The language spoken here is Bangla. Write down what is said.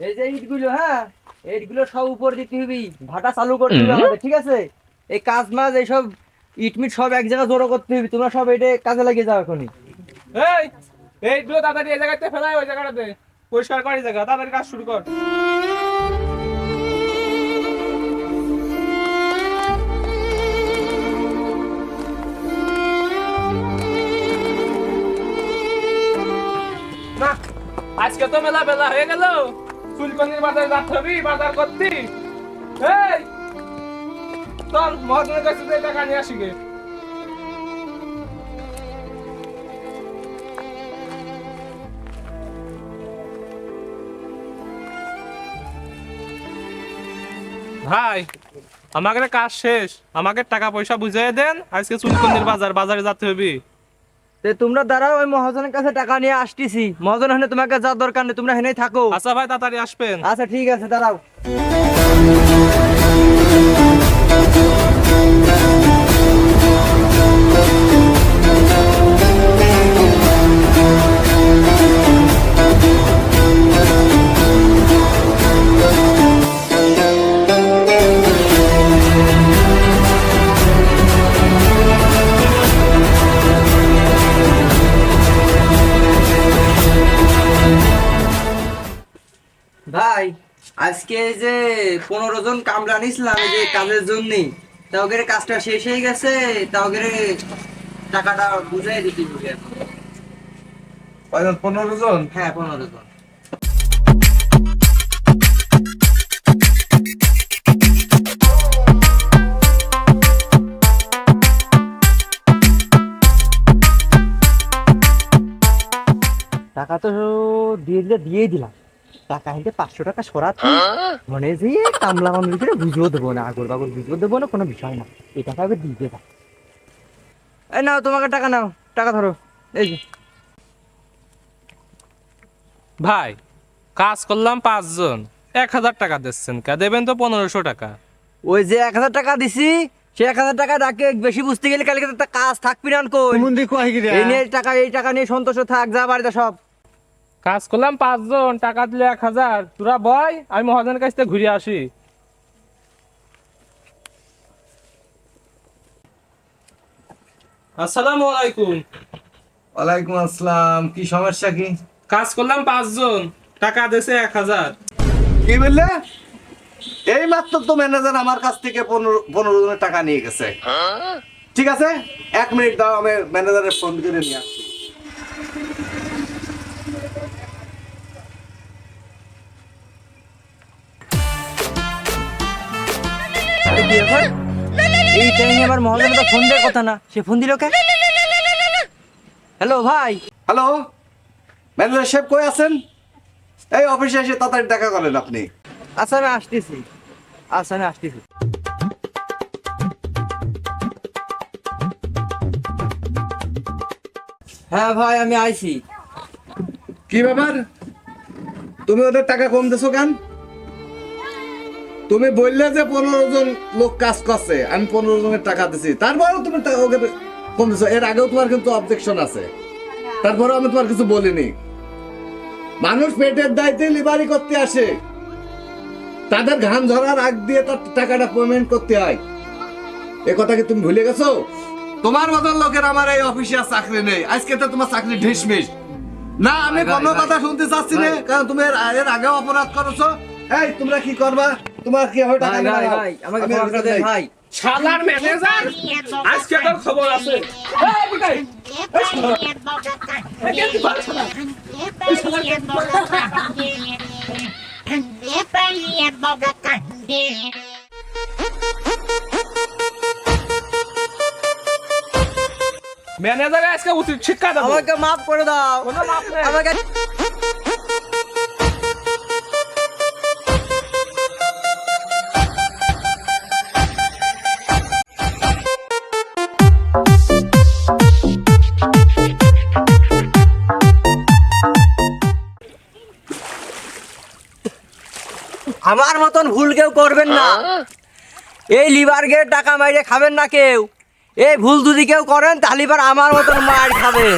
এই যে ইটগুলো হ্যাঁ? ইটগুলো সব উপর দিতে হবে ভাটা চালু করতে হবে আমাদের ঠিক আছে? এই কাজ মাছ এইসব ইট মিট সব এক জায়গায় জড়ো করতে হবে তোমরা সব এটা কাজে লাগিয়ে যাও এখনই। এই এইগুলো তাড়াতাড়ি এই জায়গাতে ফেলাই ওই জায়গাটাতে পরিষ্কার কর এই জায়গা তাড়াতাড়ি কাজ শুরু কর। না আজকে তো মেলা বেলা হয়ে গেল। চুলকনির বাজারে করতি? এই চল মহাজনের কাছে টাকা নিয়ে আসি গে। ভাই আমাকে কাজ শেষ। আমাকে টাকা পয়সা বুঝিয়ে দেন, আজকে চুলকন্দির বাজার, বাজারে যেতে হবে তো তোমরা দাঁড়াও ওই মহাজনের কাছে টাকা নিয়ে আসতেছি। মহাজন হলে তোমাকে যা দরকার নেই তোমরা হেনেই থাকো। আচ্ছা ভাই তাড়াতাড়ি আসবেন। আচ্ছা ঠিক আছে দাঁড়াও। ভাই আজকে এই যে পনেরো জন কামলা নিছিলাম এই যে কাজের জন্যই। তা ওদের কাজটা শেষ হয়ে গেছে তা ওদের টাকাটা বুঝাই দিতে হবে এখন। কয়জন? পনেরো জন? হ্যাঁ পনেরো জন। টাকা তো দিয়ে দিলে দিয়েই দিলাম। টাকা হেঁটে পাঁচশো টাকা সরাচ্ছি মানে যে কামলা কামলি করে বুঝিয়েও দেবো না আগর বাগর বুঝিয়েও দেবো না কোনো বিষয় না। এই টাকা আগে দিয়ে দেবা এই নাও তোমাকে টাকা নাও টাকা ধরো। এই যে। ভাই কাজ করলাম পাঁচজন এক হাজার টাকা দিচ্ছেন কে? দেবেন তো পনেরোশো টাকা। ওই যে এক হাজার টাকা দিছি সে এক হাজার টাকা ডাকে বেশি বুঝতে গেলে কালকে তো একটা কাজ থাকবি না কই। এই নিয়ে টাকা এই টাকা নিয়ে সন্তোষ থাক যা বাড়িতে সব। কাজ করলাম পাঁচজন টাকা দিলে এক হাজার। তোরা বয় আমি মহাজনের কাছ থেকে ঘুরে আসি। আসসালামু আলাইকুম। ওয়ালাইকুম আসসালাম কি সমস্যা কি? কাজ করলাম পাঁচজন টাকা দিয়েছে এক হাজার। কি বললে? এই মাত্র তো ম্যানেজার আমার কাছ থেকে পনেরো পনেরো জনের টাকা নিয়ে গেছে। ঠিক আছে? এক মিনিট দাও আমি ম্যানেজারের ফোন করে নিয়ে আসছি। এই কি টাইমে তো ফোন দেওয়ার কথা না। সে ফোন দিল কে? হ্যালো ভাই। হ্যালো ম্যানেজার সাহেব কই আছেন? এই অফিসে এসে তাড়াতাড়ি দেখা করেন আপনি। আচ্ছা আমি আসতেছি। আচ্ছা আমি আসতেছি। হ্যাঁ ভাই আমি আইছি। কি ব্যাপার? তুমি ওদের টাকা কম দিছো কেন? তুমি বললে যে পনেরো জন লোক কাজ করছে আমি পনেরো জনের টাকা দিছি। তারপরেও তুমি ওকে কম দিছো। এর আগেও তোমার কিন্তু অবজেকশন আছে। তারপরেও আমি তোমার কিছু বলিনি। মানুষ পেটের দায়িত্বে লিবারি করতে আসে। তাদের ঘাম ঝরার আগ দিয়ে তার টাকাটা পেমেন্ট করতে হয়। এ কথা কি তুমি ভুলে গেছো? তোমার মতন লোকের আমার এই অফিসে আর চাকরি নেই। আজকে তো তোমার চাকরি ঢিসমিস। না আমি কোনো কথা শুনতে চাচ্ছি না কারণ তুমি এর এর আগে অপরাধ করেছ। এই তোমরা কি করবা? তোমার কি হবে টাকা নেবা ভাই আমাকে আমি ক্ষমা আর করে দেন ভাই। শালার ম্যানেজার আজকে তোর খবর আছে। এই, বিকাই, ম্যানেজারে আজকে উচিত শিক্ষা দাও আমাকে মাফ করে দাও। কোনো নেই। আমাকে আমার মতন ভুল কেউ করবেন না। এই লিভার গেট টাকা মাইরে খাবেন না কেউ। এই ভুল যদি কেউ করেন তাহলে এবার আমার মতন মার খাবেন।